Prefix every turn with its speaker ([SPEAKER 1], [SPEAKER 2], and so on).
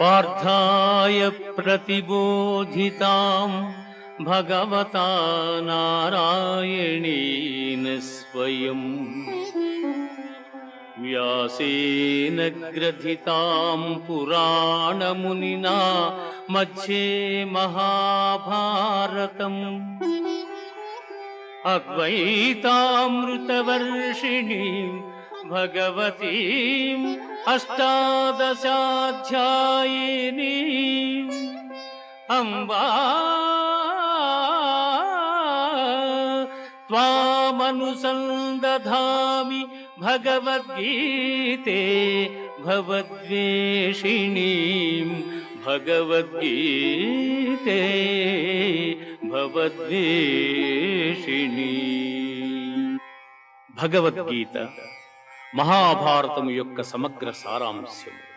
[SPEAKER 1] पार्थाय प्रतिबोधिताम् भगवता नारायणेन स्वयम् व्यासेन ग्रथिताम् पुराणमुनिना मध्ये महाभारतम्। अद्वैतामृतवर्षिणीम् भगवतीम् अष्टादशाध्यायिनी अम्बा त्वामनुसन्दधामि भगवद्गीते भवद्वेषिणीं भगवद्गीते भवद्वेषिणी भगवद्गीता। మహాభారతము యొక్క సమగ్ర సారాంశము.